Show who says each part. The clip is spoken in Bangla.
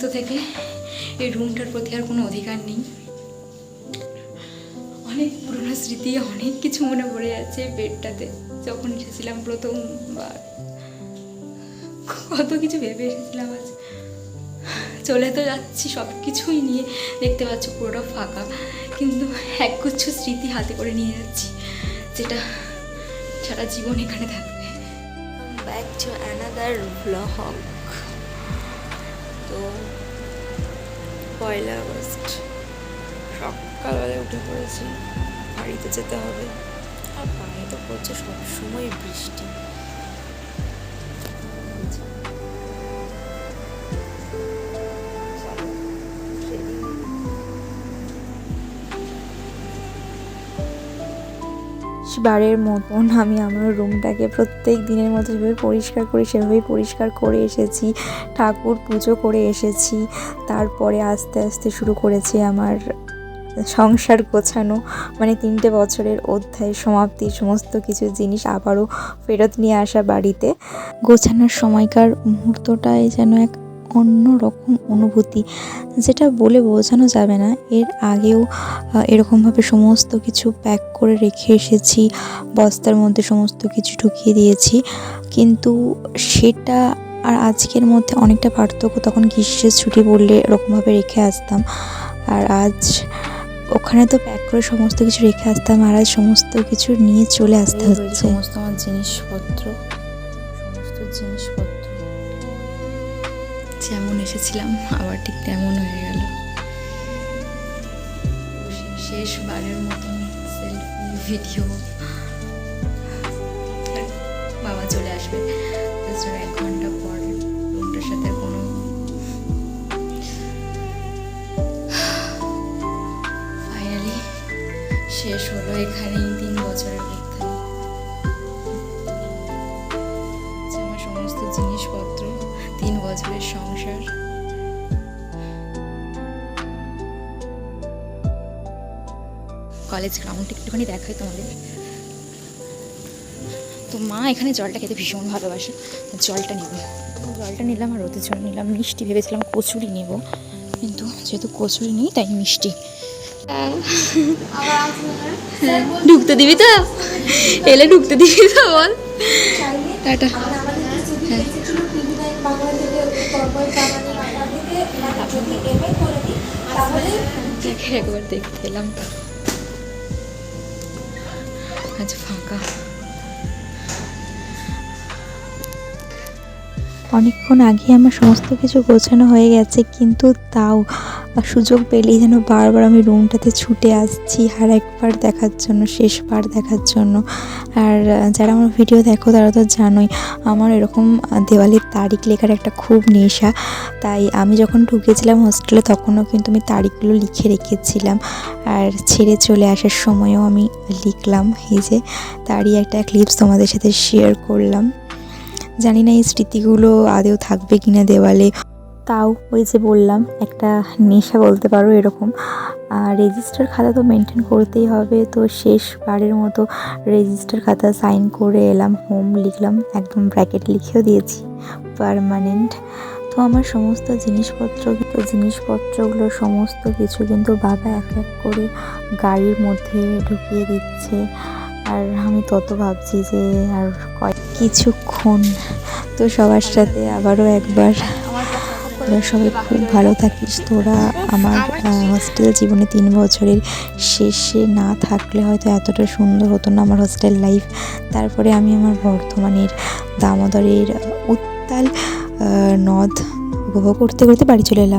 Speaker 1: মুহূর্ত থেকে এই রুমটার প্রতি আর কোনো অধিকার নেই। অনেক পুরনো স্মৃতি, অনেক কিছু মনে পড়ে যাচ্ছে বেডটাতে। যখন এসেছিলাম প্রথমবার কত কিছু ভেবে এসেছিলাম আজ। চলে তো যাচ্ছি সব কিছুই নিয়ে দেখতে পাচ্ছ পুরোটা ফাঁকা। কিন্তু একগুচ্ছ স্মৃতি হাতে করে নিয়ে যাচ্ছি, যেটা সারা জীবন এখানে থাকবে।
Speaker 2: ব্যাক টু অ্যানাদার ব্লগ তো পয়লা আগস্ট। সকালবেলায় উঠে পড়েছি বাড়িতে যেতে হবে। আর বাড়িতে পড়ছে সবসময় বৃষ্টি।
Speaker 3: বারের মতন আমি আমার রুমটাকে প্রত্যেক দিনের মতো যেভাবে পরিষ্কার করি, সেভাবেই পরিষ্কার করে এসেছি, ঠাকুর পুজো করে এসেছি, তারপরে আস্তে আস্তে শুরু করেছি আমার সংসার গোছানো মানে তিনটে বছরের অধ্যায় সমাপ্তি, সমস্ত কিছু জিনিস আবারও ফেরত নিয়ে আসা বাড়িতে। গোছানোর সময়কার মুহূর্তটাই যেন এক অন্য রকম অনুভূতি যেটা বলে বোঝানো যাবে না। এর আগেও এরকমভাবে সমস্ত কিছু প্যাক করে রেখে এসেছি বস্তার মধ্যে সমস্ত কিছু ঢুকিয়ে দিয়েছি। কিন্তু সেটা আর আজকের মধ্যে অনেকটা পার্থক্য তখন গ্রীষ্মের ছুটি পড়লে এরকমভাবে রেখে আসতাম। আর আজ ওখানে তো প্যাক করে সমস্ত কিছু রেখে আসতাম আর আজ সমস্ত কিছু নিয়ে চলে আসতে হচ্ছে।
Speaker 2: সমস্ত আমার জিনিসপত্র সমস্ত জিনিসপত্র।
Speaker 1: যেমন এসেছিলাম, আবার ঠিক তেমন হয়ে গেল। শেষবারের মতন সেলফি ভিডিও বাবা চলে আসবে। এক ঘণ্টা পর রুমটার সাথে কোনো ফাইনালি শেষ হলো এখানেই তিন বছরের কলেজ গ্রাউন্ডটা একটুখানি দেখাই তোমাদের। তো মা এখানে জলটা খেতে ভীষণ ভালোবাসে জলটা নেব। জলটা নিলাম আর ওদের জন্য নিলাম মিষ্টি, ভেবেছিলাম কচুরি নেব। কিন্তু যেহেতু কচুরি নেই, তাই মিষ্টি। ঢুকতে দিবি তো? এলে ঢুকতে দিবি তো বল। টাটা। হ্যাঁ। একবার দেখতে এলাম। আজ ফাঁকা
Speaker 3: অনেকক্ষণ আগে আমার সমস্ত কিছু গোছানো হয়ে গেছে কিন্তু তাও সুযোগ পেলেই যেন বারবার আমি রুমটাতে ছুটে আসছি আর একবার দেখার জন্য, শেষবার দেখার জন্য। আর যারা আমার ভিডিও দেখো, তারা তো জানোই, আমার এরকম দেওয়ালির তারিখ লেখার একটা খুব নেশা। তাই আমি যখন ঢুকেছিলাম হোস্টেলে তখনও কিন্তু আমি তারিখগুলো লিখে রেখেছিলাম। আর ছেড়ে চলে আসার সময়ও আমি লিখলাম। এই যে, তারই একটা ক্লিপস তোমাদের সাথে শেয়ার করলাম। জানি না এই স্মৃতিগুলো আদেও থাকবে কিনা দেওয়ালে। তাও ওই যে বললাম, একটা নেশা বলতে পারো এরকম। রেজিস্টার খাতা তো মেনটেন করতেই হবে, তো শেষবারের মতো রেজিস্টার খাতা সাইন করে এলাম হোম লিখলাম, একদম ব্র্যাকেট লিখেও দিয়েছি পারমানেন্ট তো আমার সমস্ত জিনিসপত্র, জিনিসপত্রগুলো, সমস্ত কিছু কিন্তু বাবা এক এক করে গাড়ির মধ্যে ঢুকিয়ে দিচ্ছে। আর আমি তত ভাবছি যে আর কয় কিছুক্ষণ তো সবার সাথে আবারও একবার তোরা সবাই খুব ভালো থাকিস। তোরা আমার হস্টেল জীবনে তিন বছরের শেষে না থাকলে হয়তো এতটা সুন্দর হতো না আমার হস্টেল লাইফ তারপরে আমি আমার বর্ধমানের দামোদরের উত্তাল নদ উপভোগ করতে করতে বাড়ি চলে এলাম।